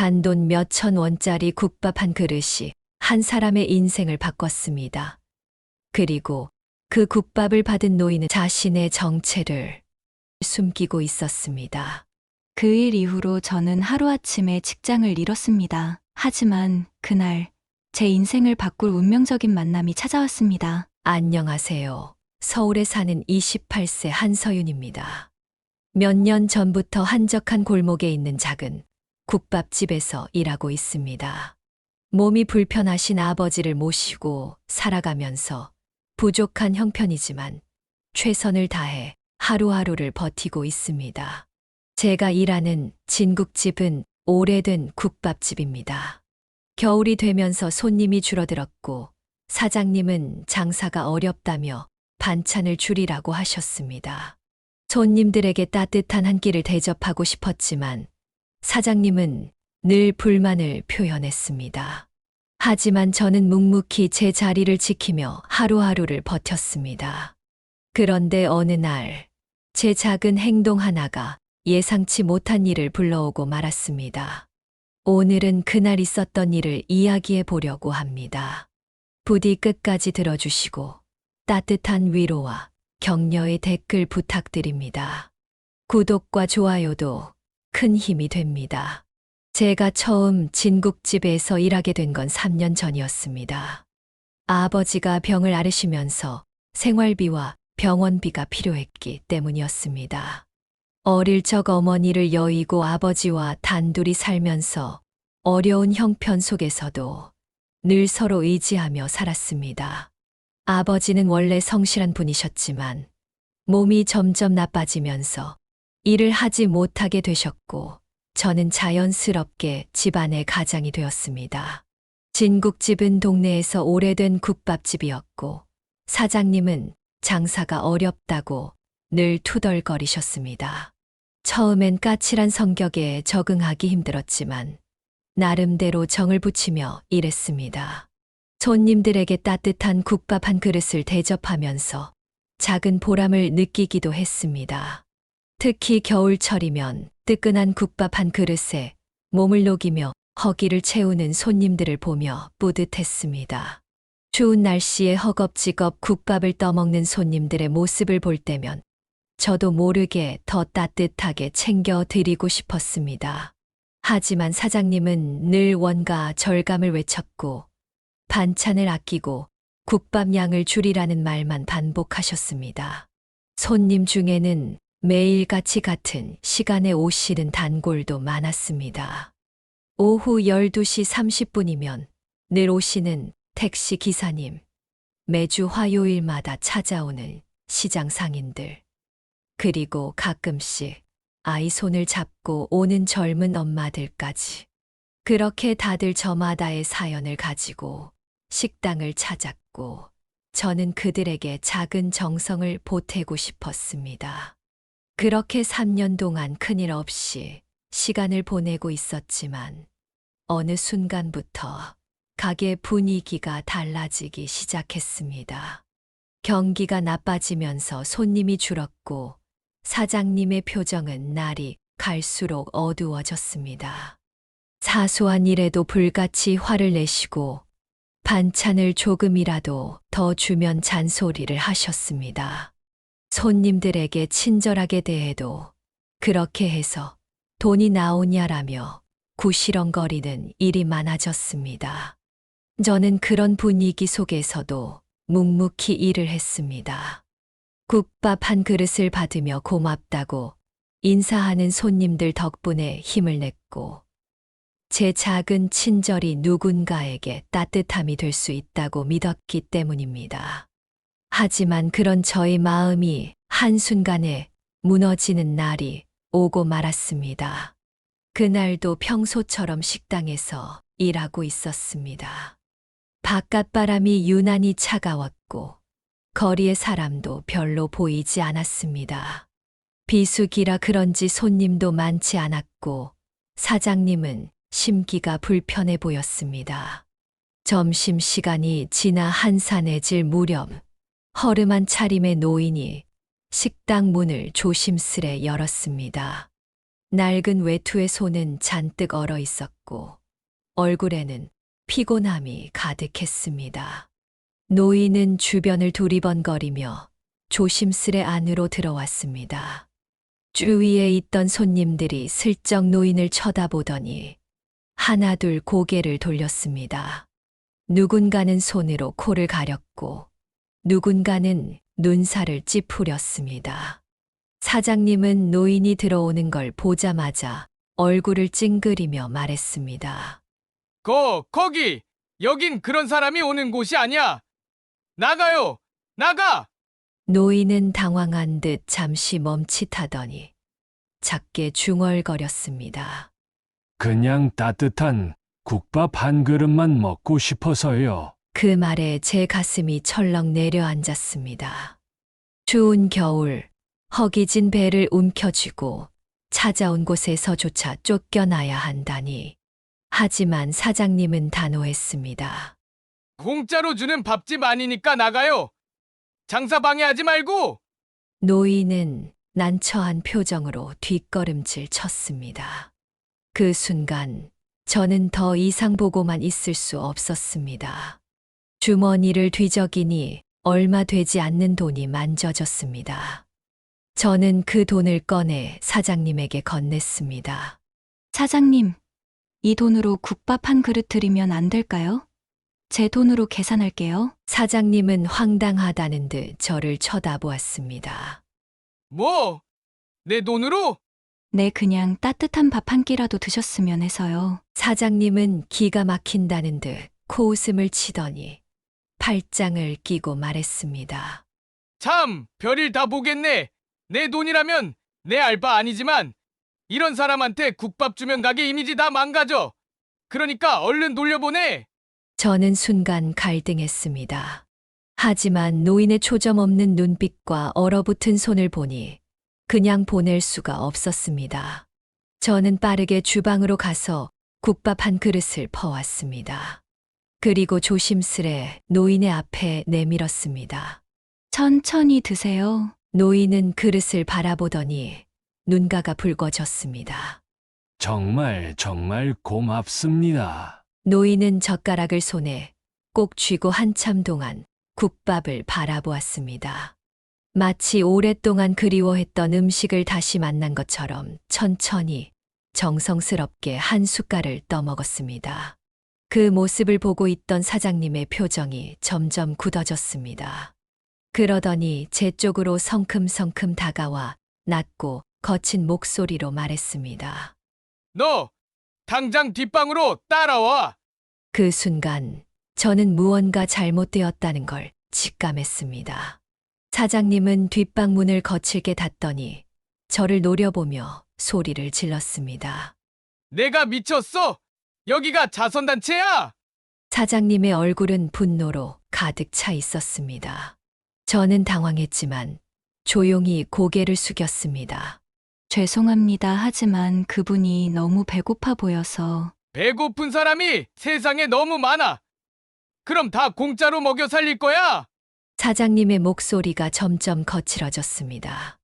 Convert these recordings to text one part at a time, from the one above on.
단돈 몇 천 원짜리 국밥 한 그릇이 한 사람의 인생을 바꿨습니다. 그리고 그 국밥을 받은 노인은 자신의 정체를 숨기고 있었습니다. 그 일 이후로 저는 하루아침에 직장을 잃었습니다. 하지만 그날 제 인생을 바꿀 운명적인 만남이 찾아왔습니다. 안녕하세요. 서울에 사는 28세 한서윤입니다. 몇 년 전부터 한적한 골목에 있는 작은 국밥집에서 일하고 있습니다. 몸이 불편하신 아버지를 모시고 살아가면서 부족한 형편이지만 최선을 다해 하루하루를 버티고 있습니다. 제가 일하는 진국집은 오래된 국밥집입니다. 겨울이 되면서 손님이 줄어들었고 사장님은 장사가 어렵다며 반찬을 줄이라고 하셨습니다. 손님들에게 따뜻한 한 끼를 대접하고 싶었지만 사장님은 늘 불만을 표현했습니다. 하지만 저는 묵묵히 제 자리를 지키며 하루하루를 버텼습니다. 그런데 어느 날, 제 작은 행동 하나가 예상치 못한 일을 불러오고 말았습니다. 오늘은 그날 있었던 일을 이야기해 보려고 합니다. 부디 끝까지 들어주시고 따뜻한 위로와 격려의 댓글 부탁드립니다. 구독과 좋아요도 큰 힘이 됩니다. 제가 처음 진국집에서 일하게 된 건 3년 전이었습니다. 아버지가 병을 앓으시면서 생활비와 병원비가 필요했기 때문이었습니다. 어릴 적 어머니를 여의고 아버지와 단둘이 살면서 어려운 형편 속에서도 늘 서로 의지하며 살았습니다. 아버지는 원래 성실한 분이셨지만 몸이 점점 나빠지면서 일을 하지 못하게 되셨고 저는 자연스럽게 집안의 가장이 되었습니다. 진국집은 동네에서 오래된 국밥집이었고 사장님은 장사가 어렵다고 늘 투덜거리셨습니다. 처음엔 까칠한 성격에 적응하기 힘들었지만 나름대로 정을 붙이며 일했습니다. 손님들에게 따뜻한 국밥 한 그릇을 대접하면서 작은 보람을 느끼기도 했습니다. 특히 겨울철이면 뜨끈한 국밥 한 그릇에 몸을 녹이며 허기를 채우는 손님들을 보며 뿌듯했습니다. 추운 날씨에 허겁지겁 국밥을 떠먹는 손님들의 모습을 볼 때면 저도 모르게 더 따뜻하게 챙겨 드리고 싶었습니다. 하지만 사장님은 늘 원가 절감을 외쳤고 반찬을 아끼고 국밥 양을 줄이라는 말만 반복하셨습니다. 손님 중에는 매일같이 같은 시간에 오시는 단골도 많았습니다. 오후 12시 30분이면 늘 오시는 택시 기사님, 매주 화요일마다 찾아오는 시장 상인들, 그리고 가끔씩 아이 손을 잡고 오는 젊은 엄마들까지. 그렇게 다들 저마다의 사연을 가지고 식당을 찾았고, 저는 그들에게 작은 정성을 보태고 싶었습니다. 그렇게 3년 동안 큰일 없이 시간을 보내고 있었지만, 어느 순간부터 가게 분위기가 달라지기 시작했습니다. 경기가 나빠지면서 손님이 줄었고 사장님의 표정은 날이 갈수록 어두워졌습니다. 사소한 일에도 불같이 화를 내시고 반찬을 조금이라도 더 주면 잔소리를 하셨습니다. 손님들에게 친절하게 대해도 그렇게 해서 돈이 나오냐라며 구시렁거리는 일이 많아졌습니다. 저는 그런 분위기 속에서도 묵묵히 일을 했습니다. 국밥 한 그릇을 받으며 고맙다고 인사하는 손님들 덕분에 힘을 냈고, 제 작은 친절이 누군가에게 따뜻함이 될 수 있다고 믿었기 때문입니다. 하지만 그런 저의 마음이 한순간에 무너지는 날이 오고 말았습니다. 그날도 평소처럼 식당에서 일하고 있었습니다. 바깥 바람이 유난히 차가웠고 거리의 사람도 별로 보이지 않았습니다. 비수기라 그런지 손님도 많지 않았고 사장님은 심기가 불편해 보였습니다. 점심시간이 지나 한산해질 무렵 허름한 차림의 노인이 식당 문을 조심스레 열었습니다. 낡은 외투의 손은 잔뜩 얼어 있었고 얼굴에는 피곤함이 가득했습니다. 노인은 주변을 두리번거리며 조심스레 안으로 들어왔습니다. 주위에 있던 손님들이 슬쩍 노인을 쳐다보더니 하나둘 고개를 돌렸습니다. 누군가는 손으로 코를 가렸고 누군가는 눈살을 찌푸렸습니다. 사장님은 노인이 들어오는 걸 보자마자 얼굴을 찡그리며 말했습니다. 거, 거기! 여긴 그런 사람이 오는 곳이 아니야! 나가요! 나가! 노인은 당황한 듯 잠시 멈칫하더니 작게 중얼거렸습니다. 그냥 따뜻한 국밥 한 그릇만 먹고 싶어서요. 그 말에 제 가슴이 철렁 내려앉았습니다. 추운 겨울, 허기진 배를 움켜쥐고 찾아온 곳에서조차 쫓겨나야 한다니. 하지만 사장님은 단호했습니다. 공짜로 주는 밥집 아니니까 나가요! 장사 방해하지 말고! 노인은 난처한 표정으로 뒷걸음질 쳤습니다. 그 순간 저는 더 이상 보고만 있을 수 없었습니다. 주머니를 뒤적이니 얼마 되지 않는 돈이 만져졌습니다. 저는 그 돈을 꺼내 사장님에게 건넸습니다. 사장님, 이 돈으로 국밥 한 그릇 드리면 안 될까요? 제 돈으로 계산할게요. 사장님은 황당하다는 듯 저를 쳐다보았습니다. 뭐? 내 돈으로? 네, 그냥 따뜻한 밥 한 끼라도 드셨으면 해서요. 사장님은 기가 막힌다는 듯 코웃음을 치더니 팔짱을 끼고 말했습니다. 참, 별일 다 보겠네! 내 돈이라면 내 알바 아니지만 이런 사람한테 국밥 주면 가게 이미지 다 망가져! 그러니까 얼른 돌려보내! 저는 순간 갈등했습니다. 하지만 노인의 초점 없는 눈빛과 얼어붙은 손을 보니 그냥 보낼 수가 없었습니다. 저는 빠르게 주방으로 가서 국밥 한 그릇을 퍼왔습니다. 그리고 조심스레 노인의 앞에 내밀었습니다. 천천히 드세요. 노인은 그릇을 바라보더니 눈가가 붉어졌습니다. 정말 정말 고맙습니다. 노인은 젓가락을 손에 꼭 쥐고 한참 동안 국밥을 바라보았습니다. 마치 오랫동안 그리워했던 음식을 다시 만난 것처럼 천천히 정성스럽게 한 숟갈을 떠먹었습니다. 그 모습을 보고 있던 사장님의 표정이 점점 굳어졌습니다. 그러더니 제 쪽으로 성큼성큼 다가와 낮고 거친 목소리로 말했습니다. 너! 당장 뒷방으로 따라와! 그 순간 저는 무언가 잘못되었다는 걸 직감했습니다. 사장님은 뒷방 문을 거칠게 닫더니 저를 노려보며 소리를 질렀습니다. 내가 미쳤어! 여기가 자선단체야! 사장님의 얼굴은 분노로 가득 차 있었습니다. 저는 당황했지만 조용히 고개를 숙였습니다. 죄송합니다. 하지만 그분이 너무 배고파 보여서 배고픈 사람이 세상에 너무 많아! 그럼 다 공짜로 먹여 살릴 거야! 사장님의 목소리가 점점 거칠어졌습니다.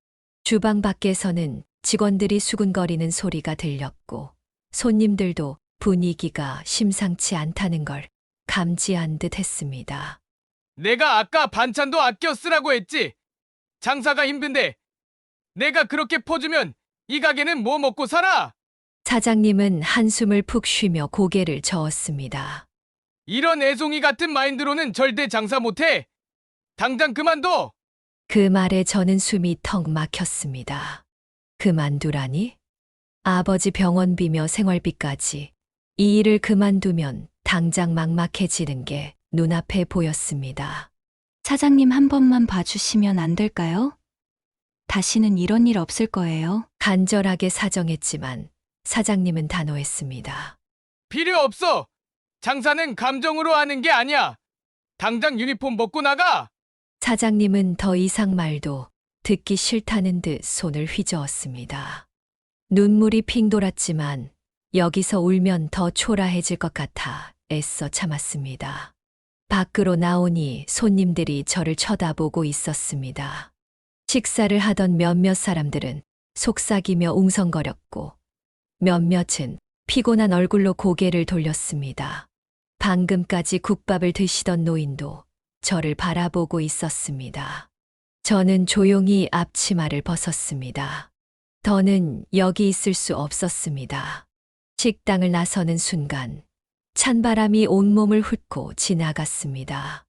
주방 밖에서는 직원들이 수군거리는 소리가 들렸고 손님들도 분위기가 심상치 않다는 걸 감지한 듯 했습니다. 내가 아까 반찬도 아껴 쓰라고 했지! 장사가 힘든데 내가 그렇게 퍼주면 이 가게는 뭐 먹고 살아? 사장님은 한숨을 푹 쉬며 고개를 저었습니다. 이런 애송이 같은 마인드로는 절대 장사 못해! 당장 그만둬! 그 말에 저는 숨이 턱 막혔습니다. 그만두라니? 아버지 병원비며 생활비까지 이 일을 그만두면 당장 막막해지는 게 눈앞에 보였습니다. 사장님 한 번만 봐주시면 안 될까요? 다시는 이런 일 없을 거예요. 간절하게 사정했지만 사장님은 단호했습니다. 필요 없어! 장사는 감정으로 하는 게 아니야! 당장 유니폼 벗고 나가! 사장님은 더 이상 말도 듣기 싫다는 듯 손을 휘저었습니다. 눈물이 핑 돌았지만 여기서 울면 더 초라해질 것 같아 애써 참았습니다. 밖으로 나오니 손님들이 저를 쳐다보고 있었습니다. 식사를 하던 몇몇 사람들은 속삭이며 웅성거렸고 몇몇은 피곤한 얼굴로 고개를 돌렸습니다. 방금까지 국밥을 드시던 노인도 저를 바라보고 있었습니다. 저는 조용히 앞치마를 벗었습니다. 더는 여기 있을 수 없었습니다. 식당을 나서는 순간 찬바람이 온몸을 훑고 지나갔습니다.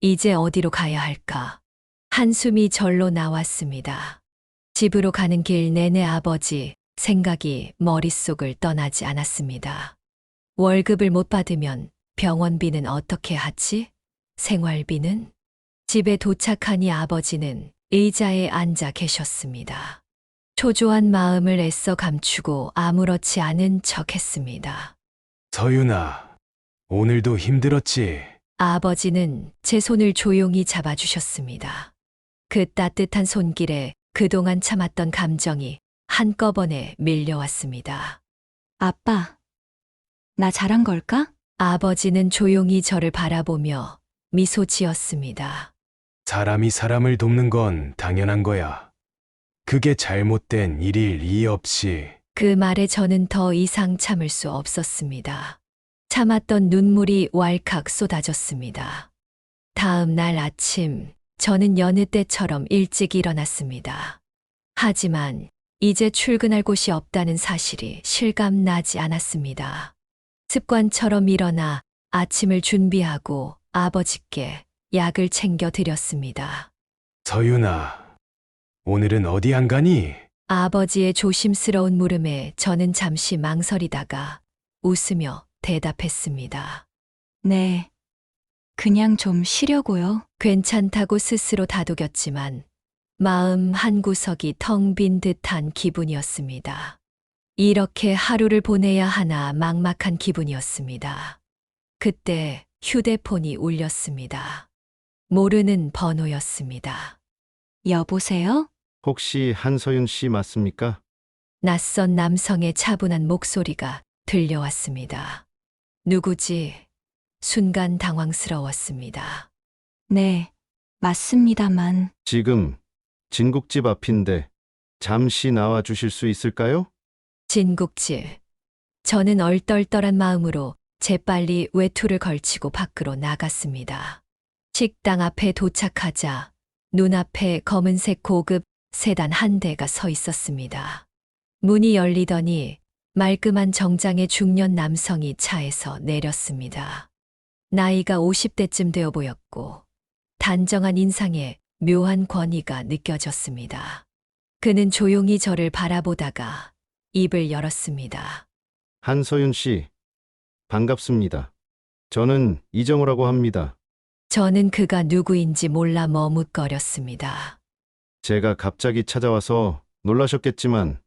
이제 어디로 가야 할까? 한숨이 절로 나왔습니다. 집으로 가는 길 내내 아버지 생각이 머릿속을 떠나지 않았습니다. 월급을 못 받으면 병원비는 어떻게 하지? 생활비는? 집에 도착하니 아버지는 의자에 앉아 계셨습니다. 초조한 마음을 애써 감추고 아무렇지 않은 척 했습니다. 서윤아, 오늘도 힘들었지? 아버지는 제 손을 조용히 잡아주셨습니다. 그 따뜻한 손길에 그동안 참았던 감정이 한꺼번에 밀려왔습니다. 아빠, 나 잘한 걸까? 아버지는 조용히 저를 바라보며 미소 지었습니다. 사람이 사람을 돕는 건 당연한 거야. 그게 잘못된 일일 이 없이 그 말에 저는 더 이상 참을 수 없었습니다. 참았던 눈물이 왈칵 쏟아졌습니다. 다음 날 아침, 저는 여느 때처럼 일찍 일어났습니다. 하지만 이제 출근할 곳이 없다는 사실이 실감나지 않았습니다. 습관처럼 일어나 아침을 준비하고 아버지께 약을 챙겨 드렸습니다. 서윤아, 오늘은 어디 안 가니? 아버지의 조심스러운 물음에 저는 잠시 망설이다가 웃으며 대답했습니다. 네. 그냥 좀 쉬려고요. 괜찮다고 스스로 다독였지만 마음 한 구석이 텅 빈 듯한 기분이었습니다. 이렇게 하루를 보내야 하나 막막한 기분이었습니다. 그때 휴대폰이 울렸습니다. 모르는 번호였습니다. 여보세요? 혹시 한서윤 씨 맞습니까? 낯선 남성의 차분한 목소리가 들려왔습니다. 누구지? 순간 당황스러웠습니다. 네. 맞습니다만, 지금 진국집 앞인데 잠시 나와 주실 수 있을까요? 진국질. 저는 얼떨떨한 마음으로 재빨리 외투를 걸치고 밖으로 나갔습니다. 식당 앞에 도착하자 눈앞에 검은색 고급 세단 한 대가 서 있었습니다. 문이 열리더니 말끔한 정장의 중년 남성이 차에서 내렸습니다. 나이가 50대쯤 되어 보였고 단정한 인상에 묘한 권위가 느껴졌습니다. 그는 조용히 저를 바라보다가 입을 열었습니다. 한서윤 씨, 반갑습니다. 저는 이정우라고 합니다. 저는 그가 누구인지 몰라 머뭇거렸습니다. 제가 갑자기 찾아와서 놀라셨겠지만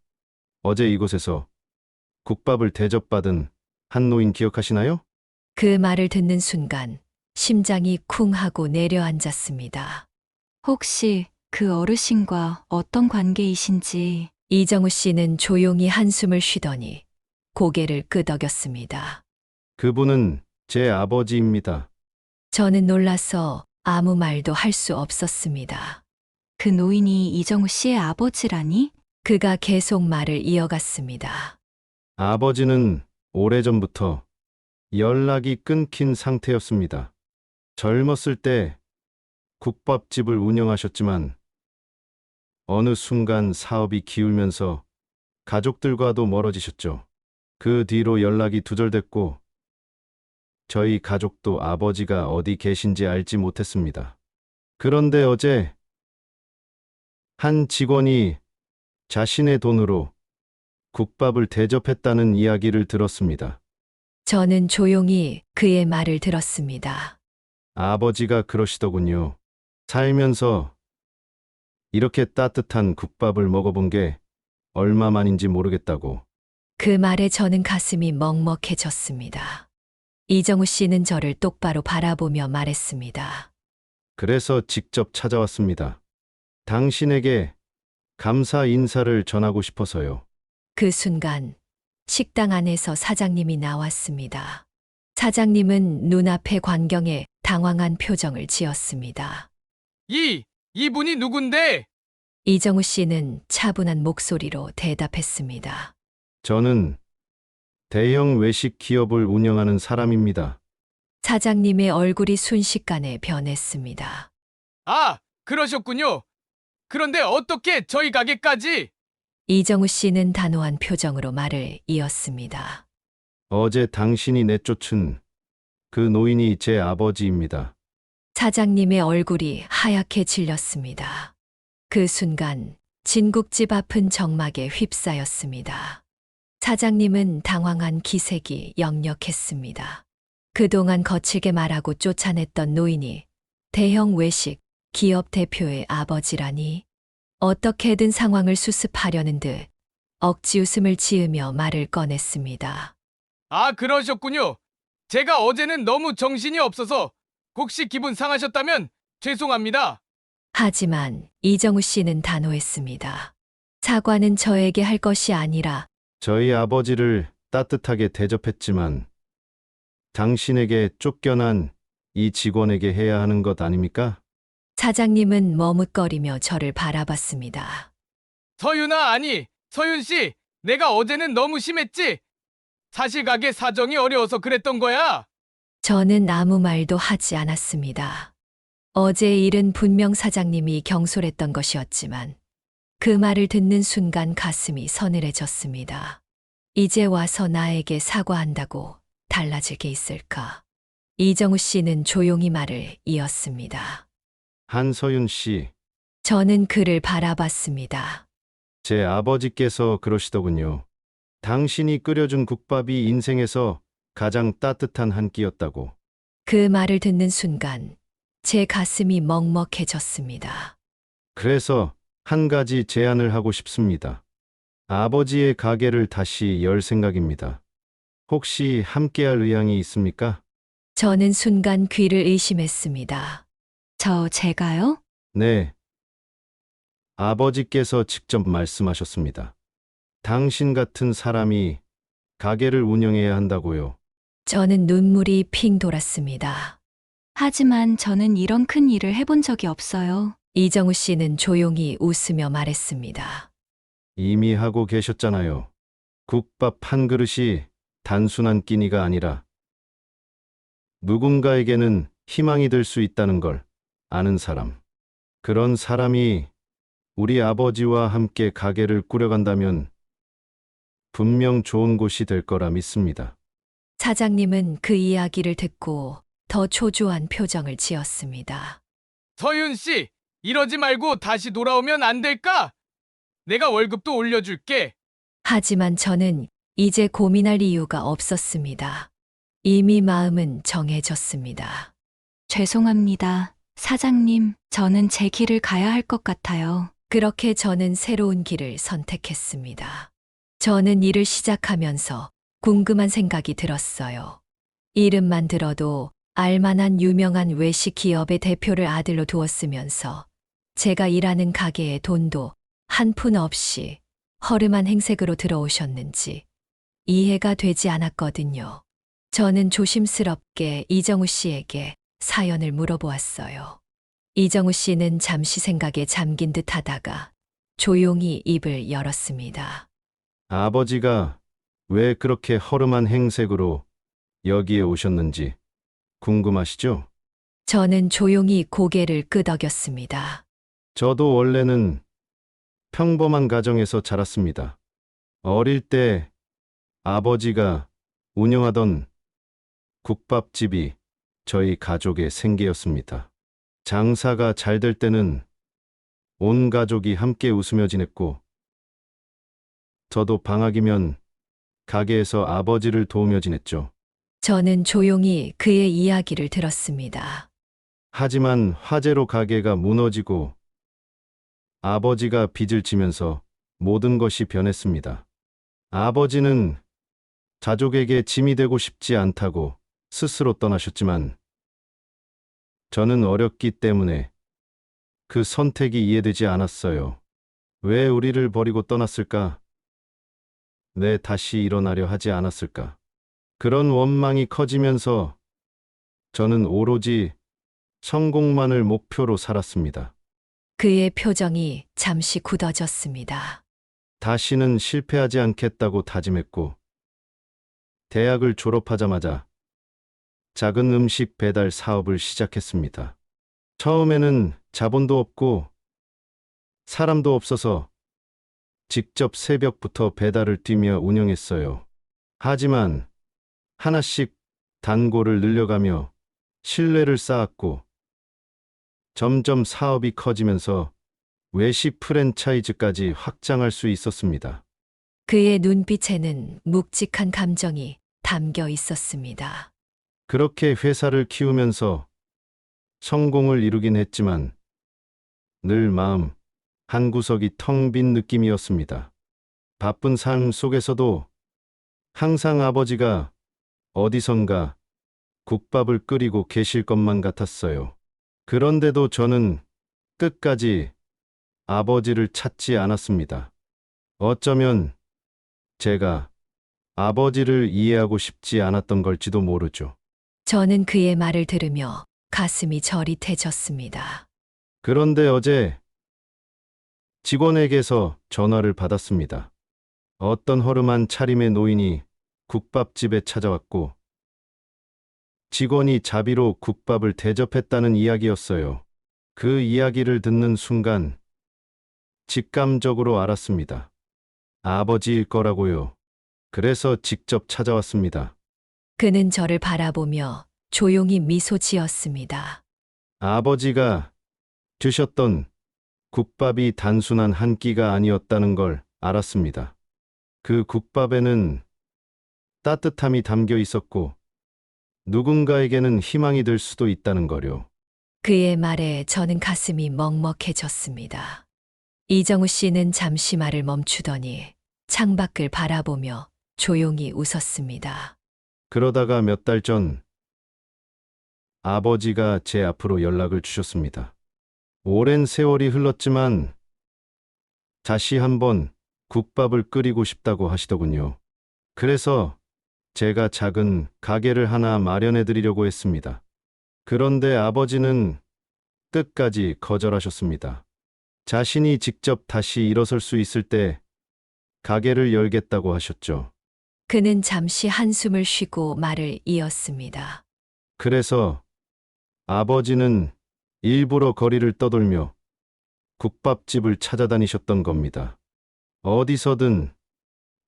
어제 이곳에서 국밥을 대접받은 한 노인 기억하시나요? 그 말을 듣는 순간 심장이 쿵 하고 내려앉았습니다. 혹시 그 어르신과 어떤 관계이신지 이정우 씨는 조용히 한숨을 쉬더니 고개를 끄덕였습니다. 그분은 제 아버지입니다. 저는 놀라서 아무 말도 할 수 없었습니다. 그 노인이 이정우 씨의 아버지라니? 그가 계속 말을 이어갔습니다. 아버지는 오래전부터 연락이 끊긴 상태였습니다. 젊었을 때 국밥집을 운영하셨지만 어느 순간 사업이 기울면서 가족들과도 멀어지셨죠. 그 뒤로 연락이 두절됐고 저희 가족도 아버지가 어디 계신지 알지 못했습니다. 그런데 어제 한 직원이 자신의 돈으로 국밥을 대접했다는 이야기를 들었습니다. 저는 조용히 그의 말을 들었습니다. 아버지가 그러시더군요. 살면서 이렇게 따뜻한 국밥을 먹어본 게 얼마만인지 모르겠다고. 그 말에 저는 가슴이 먹먹해졌습니다. 이정우 씨는 저를 똑바로 바라보며 말했습니다. 그래서 직접 찾아왔습니다. 당신에게 감사 인사를 전하고 싶어서요. 그 순간 식당 안에서 사장님이 나왔습니다. 사장님은 눈앞의 광경에 당황한 표정을 지었습니다. 이, 이분이 누군데? 이정우 씨는 차분한 목소리로 대답했습니다. 저는 대형 외식 기업을 운영하는 사람입니다. 사장님의 얼굴이 순식간에 변했습니다. 아, 그러셨군요. 그런데 어떻게 저희 가게까지? 이정우 씨는 단호한 표정으로 말을 이었습니다. 어제 당신이 내쫓은 그 노인이 제 아버지입니다. 사장님의 얼굴이 하얗게 질렸습니다. 그 순간 진국집 앞은 정막에 휩싸였습니다. 사장님은 당황한 기색이 역력했습니다. 그동안 거칠게 말하고 쫓아냈던 노인이 대형 외식 기업 대표의 아버지라니 어떻게든 상황을 수습하려는 듯 억지 웃음을 지으며 말을 꺼냈습니다. 아, 그러셨군요. 제가 어제는 너무 정신이 없어서 혹시 기분 상하셨다면 죄송합니다. 하지만 이정우 씨는 단호했습니다. 사과는 저에게 할 것이 아니라 저희 아버지를 따뜻하게 대접했지만 당신에게 쫓겨난 이 직원에게 해야 하는 것 아닙니까? 사장님은 머뭇거리며 저를 바라봤습니다. 서윤아, 아니, 서윤 씨, 내가 어제는 너무 심했지? 사실 가게 사정이 어려워서 그랬던 거야. 저는 아무 말도 하지 않았습니다. 어제의 일은 분명 사장님이 경솔했던 것이었지만 그 말을 듣는 순간 가슴이 서늘해졌습니다. 이제 와서 나에게 사과한다고 달라질 게 있을까? 이정우 씨는 조용히 말을 이었습니다. 한서윤 씨, 저는 그를 바라봤습니다. 제 아버지께서 그러시더군요. 당신이 끓여준 국밥이 인생에서 가장 따뜻한 한 끼였다고. 그 말을 듣는 순간 제 가슴이 먹먹해졌습니다. 그래서 한 가지 제안을 하고 싶습니다. 아버지의 가게를 다시 열 생각입니다. 혹시 함께할 의향이 있습니까? 저는 순간 귀를 의심했습니다. 저 제가요? 네. 아버지께서 직접 말씀하셨습니다. 당신 같은 사람이 가게를 운영해야 한다고요. 저는 눈물이 핑 돌았습니다. 하지만 저는 이런 큰 일을 해본 적이 없어요. 이정우 씨는 조용히 웃으며 말했습니다. 이미 하고 계셨잖아요. 국밥 한 그릇이 단순한 끼니가 아니라 누군가에게는 희망이 될 수 있다는 걸 아는 사람. 그런 사람이 우리 아버지와 함께 가게를 꾸려간다면 분명 좋은 곳이 될 거라 믿습니다. 사장님은 그 이야기를 듣고 더 초조한 표정을 지었습니다. 서윤 씨, 이러지 말고 다시 돌아오면 안 될까? 내가 월급도 올려줄게. 하지만 저는 이제 고민할 이유가 없었습니다. 이미 마음은 정해졌습니다. 죄송합니다. 사장님, 저는 제 길을 가야 할 것 같아요. 그렇게 저는 새로운 길을 선택했습니다. 저는 일을 시작하면서 궁금한 생각이 들었어요. 이름만 들어도 알만한 유명한 외식 기업의 대표를 아들로 두었으면서 제가 일하는 가게에 돈도 한 푼 없이 허름한 행색으로 들어오셨는지 이해가 되지 않았거든요. 저는 조심스럽게 이정우 씨에게 사연을 물어보았어요. 이정우 씨는 잠시 생각에 잠긴 듯 하다가 조용히 입을 열었습니다. 아버지가 왜 그렇게 허름한 행색으로 여기에 오셨는지 궁금하시죠? 저는 조용히 고개를 끄덕였습니다. 저도 원래는 평범한 가정에서 자랐습니다. 어릴 때 아버지가 운영하던 국밥집이 저희 가족의 생계였습니다. 장사가 잘 될 때는 온 가족이 함께 웃으며 지냈고, 저도 방학이면 가게에서 아버지를 도우며 지냈죠. 저는 조용히 그의 이야기를 들었습니다. 하지만 화재로 가게가 무너지고 아버지가 빚을 지면서 모든 것이 변했습니다. 아버지는 가족에게 짐이 되고 싶지 않다고 스스로 떠나셨지만 저는 어렸기 때문에 그 선택이 이해되지 않았어요. 왜 우리를 버리고 떠났을까? 왜 다시 일어나려 하지 않았을까? 그런 원망이 커지면서 저는 오로지 성공만을 목표로 살았습니다. 그의 표정이 잠시 굳어졌습니다. 다시는 실패하지 않겠다고 다짐했고, 대학을 졸업하자마자 작은 음식 배달 사업을 시작했습니다. 처음에는 자본도 없고 사람도 없어서 직접 새벽부터 배달을 뛰며 운영했어요. 하지만 하나씩 단골을 늘려가며 신뢰를 쌓았고 점점 사업이 커지면서 외식 프랜차이즈까지 확장할 수 있었습니다. 그의 눈빛에는 묵직한 감정이 담겨 있었습니다. 그렇게 회사를 키우면서 성공을 이루긴 했지만 늘 마음 한 구석이 텅 빈 느낌이었습니다. 바쁜 삶 속에서도 항상 아버지가 어디선가 국밥을 끓이고 계실 것만 같았어요. 그런데도 저는 끝까지 아버지를 찾지 않았습니다. 어쩌면 제가 아버지를 이해하고 싶지 않았던 걸지도 모르죠. 저는 그의 말을 들으며 가슴이 저릿해졌습니다. 그런데 어제 직원에게서 전화를 받았습니다. 어떤 허름한 차림의 노인이 국밥집에 찾아왔고 직원이 자비로 국밥을 대접했다는 이야기였어요. 그 이야기를 듣는 순간 직감적으로 알았습니다. 아버지일 거라고요. 그래서 직접 찾아왔습니다. 그는 저를 바라보며 조용히 미소 지었습니다. 아버지가 드셨던 국밥이 단순한 한 끼가 아니었다는 걸 알았습니다. 그 국밥에는 따뜻함이 담겨 있었고 누군가에게는 희망이 될 수도 있다는 거요. 그의 말에 저는 가슴이 먹먹해졌습니다. 이정우 씨는 잠시 말을 멈추더니 창밖을 바라보며 조용히 웃었습니다. 그러다가 몇 달 전 아버지가 제 앞으로 연락을 주셨습니다. 오랜 세월이 흘렀지만 다시 한번 국밥을 끓이고 싶다고 하시더군요. 그래서 제가 작은 가게를 하나 마련해 드리려고 했습니다. 그런데 아버지는 끝까지 거절하셨습니다. 자신이 직접 다시 일어설 수 있을 때 가게를 열겠다고 하셨죠. 그는 잠시 한숨을 쉬고 말을 이었습니다. 그래서 아버지는 일부러 거리를 떠돌며 국밥집을 찾아다니셨던 겁니다. 어디서든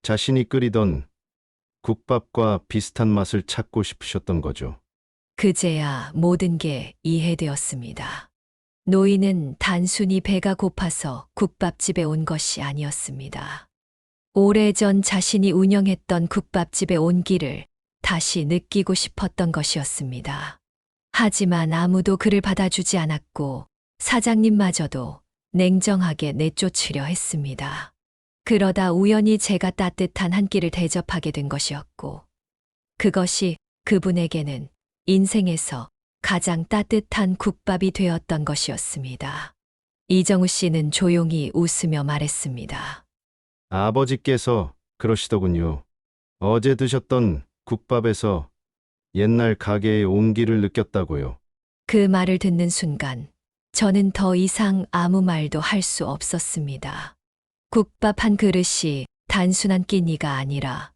자신이 끓이던 국밥과 비슷한 맛을 찾고 싶으셨던 거죠. 그제야 모든 게 이해되었습니다. 노인은 단순히 배가 고파서 국밥집에 온 것이 아니었습니다. 오래전 자신이 운영했던 국밥집의 온기를 다시 느끼고 싶었던 것이었습니다. 하지만 아무도 그를 받아주지 않았고 사장님마저도 냉정하게 내쫓으려 했습니다. 그러다 우연히 제가 따뜻한 한 끼를 대접하게 된 것이었고 그것이 그분에게는 인생에서 가장 따뜻한 국밥이 되었던 것이었습니다. 이정우 씨는 조용히 웃으며 말했습니다. 아버지께서 그러시더군요. 어제 드셨던 국밥에서 옛날 가게의 온기를 느꼈다고요. 그 말을 듣는 순간 저는 더 이상 아무 말도 할 수 없었습니다. 국밥 한 그릇이 단순한 끼니가 아니라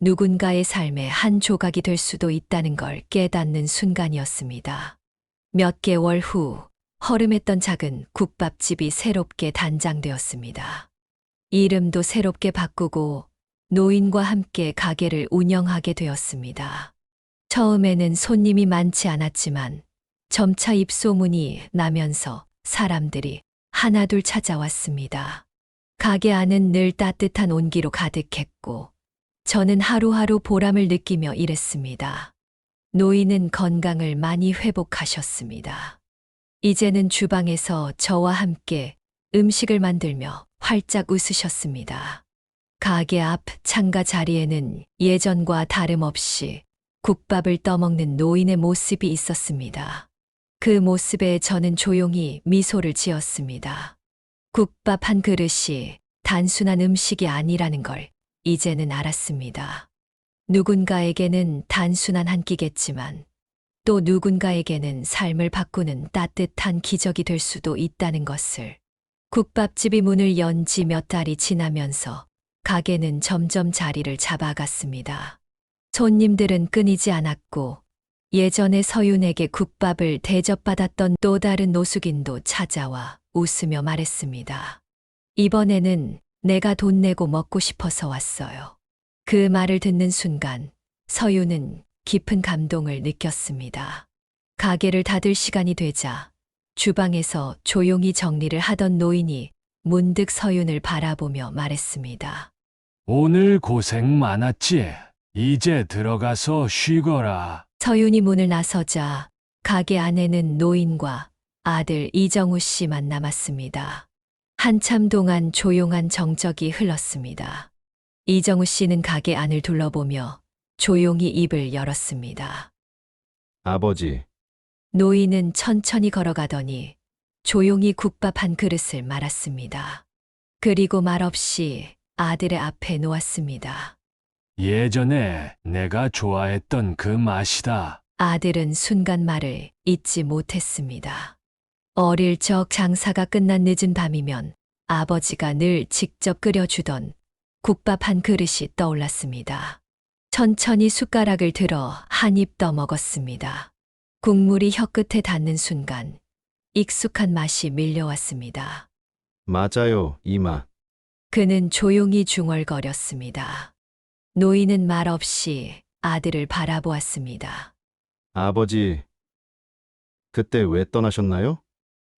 누군가의 삶의 한 조각이 될 수도 있다는 걸 깨닫는 순간이었습니다. 몇 개월 후 허름했던 작은 국밥집이 새롭게 단장되었습니다. 이름도 새롭게 바꾸고 노인과 함께 가게를 운영하게 되었습니다. 처음에는 손님이 많지 않았지만 점차 입소문이 나면서 사람들이 하나둘 찾아왔습니다. 가게 안은 늘 따뜻한 온기로 가득했고 저는 하루하루 보람을 느끼며 일했습니다. 노인은 건강을 많이 회복하셨습니다. 이제는 주방에서 저와 함께 음식을 만들며 활짝 웃으셨습니다. 가게 앞 창가 자리에는 예전과 다름없이 국밥을 떠먹는 노인의 모습이 있었습니다. 그 모습에 저는 조용히 미소를 지었습니다. 국밥 한 그릇이 단순한 음식이 아니라는 걸 이제는 알았습니다. 누군가에게는 단순한 한 끼겠지만 또 누군가에게는 삶을 바꾸는 따뜻한 기적이 될 수도 있다는 것을. 국밥집이 문을 연 지 몇 달이 지나면서 가게는 점점 자리를 잡아갔습니다. 손님들은 끊이지 않았고 예전에 서윤에게 국밥을 대접받았던 또 다른 노숙인도 찾아와 웃으며 말했습니다. 이번에는 내가 돈 내고 먹고 싶어서 왔어요. 그 말을 듣는 순간 서윤은 깊은 감동을 느꼈습니다. 가게를 닫을 시간이 되자 주방에서 조용히 정리를 하던 노인이 문득 서윤을 바라보며 말했습니다. 오늘 고생 많았지. 이제 들어가서 쉬거라. 서윤이 문을 나서자 가게 안에는 노인과 아들 이정우 씨만 남았습니다. 한참 동안 조용한 정적이 흘렀습니다. 이정우 씨는 가게 안을 둘러보며 조용히 입을 열었습니다. 아버지, 노인은 천천히 걸어가더니 조용히 국밥 한 그릇을 말았습니다. 그리고 말없이 아들의 앞에 놓았습니다. 예전에 내가 좋아했던 그 맛이다. 아들은 순간 말을 잊지 못했습니다. 어릴 적 장사가 끝난 늦은 밤이면 아버지가 늘 직접 끓여주던 국밥 한 그릇이 떠올랐습니다. 천천히 숟가락을 들어 한 입 떠먹었습니다. 국물이 혀끝에 닿는 순간 익숙한 맛이 밀려왔습니다. 맞아요, 이 맛. 그는 조용히 중얼거렸습니다. 노인은 말없이 아들을 바라보았습니다. 아버지, 그때 왜 떠나셨나요?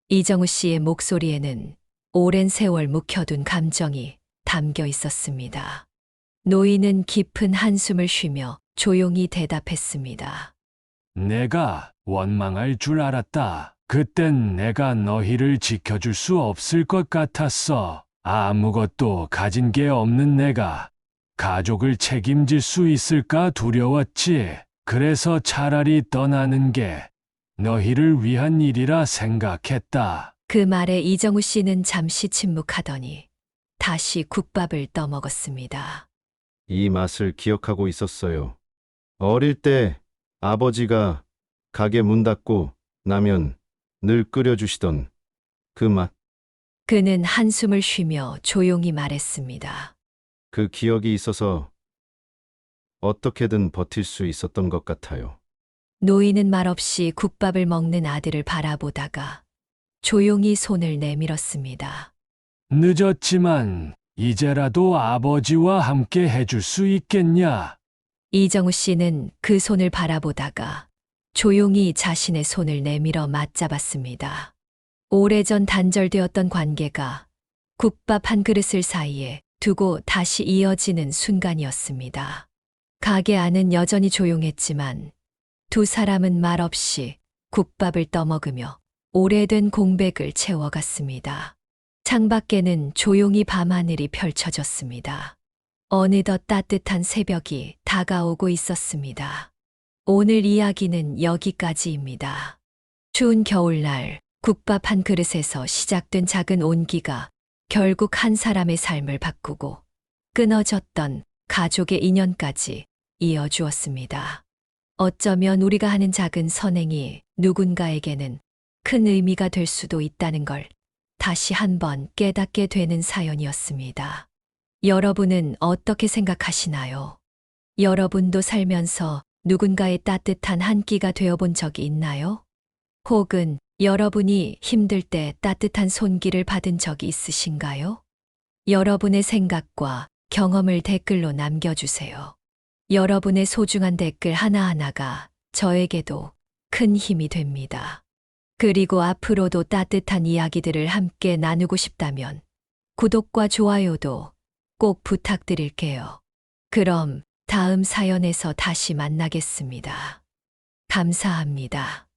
이정우 씨의 목소리에는 오랜 세월 묵혀둔 감정이 담겨 있었습니다. 노인은 깊은 한숨을 쉬며 조용히 대답했습니다. 내가 원망할 줄 알았다. 그땐 내가 너희를 지켜줄 수 없을 것 같았어. 아무것도 가진 게 없는 내가 가족을 책임질 수 있을까 두려웠지. 그래서 차라리 떠나는 게 너희를 위한 일이라 생각했다. 그 말에 이정우 씨는 잠시 침묵하더니 다시 국밥을 떠먹었습니다. 이 맛을 기억하고 있었어요. 어릴 때 아버지가 가게 문 닫고 나면 늘 끓여주시던 그 맛, 그는 한숨을 쉬며 조용히 말했습니다. 그 기억이 있어서 어떻게든 버틸 수 있었던 것 같아요. 노인은 말없이 국밥을 먹는 아들을 바라보다가 조용히 손을 내밀었습니다. 늦었지만 이제라도 아버지와 함께 해줄 수 있겠냐? 이정우 씨는 그 손을 바라보다가 조용히 자신의 손을 내밀어 맞잡았습니다. 오래전 단절되었던 관계가 국밥 한 그릇을 사이에 두고 다시 이어지는 순간이었습니다. 가게 안은 여전히 조용했지만 두 사람은 말없이 국밥을 떠먹으며 오래된 공백을 채워갔습니다. 창밖에는 조용히 밤하늘이 펼쳐졌습니다. 어느덧 따뜻한 새벽이 다가오고 있었습니다. 오늘 이야기는 여기까지입니다. 추운 겨울날 국밥 한 그릇에서 시작된 작은 온기가 결국 한 사람의 삶을 바꾸고 끊어졌던 가족의 인연까지 이어주었습니다. 어쩌면 우리가 하는 작은 선행이 누군가에게는 큰 의미가 될 수도 있다는 걸 다시 한번 깨닫게 되는 사연이었습니다. 여러분은 어떻게 생각하시나요? 여러분도 살면서 누군가의 따뜻한 한 끼가 되어본 적이 있나요? 혹은 여러분이 힘들 때 따뜻한 손길을 받은 적이 있으신가요? 여러분의 생각과 경험을 댓글로 남겨주세요. 여러분의 소중한 댓글 하나하나가 저에게도 큰 힘이 됩니다. 그리고 앞으로도 따뜻한 이야기들을 함께 나누고 싶다면 구독과 좋아요도 꼭 부탁드릴게요. 그럼 다음 사연에서 다시 만나겠습니다. 감사합니다.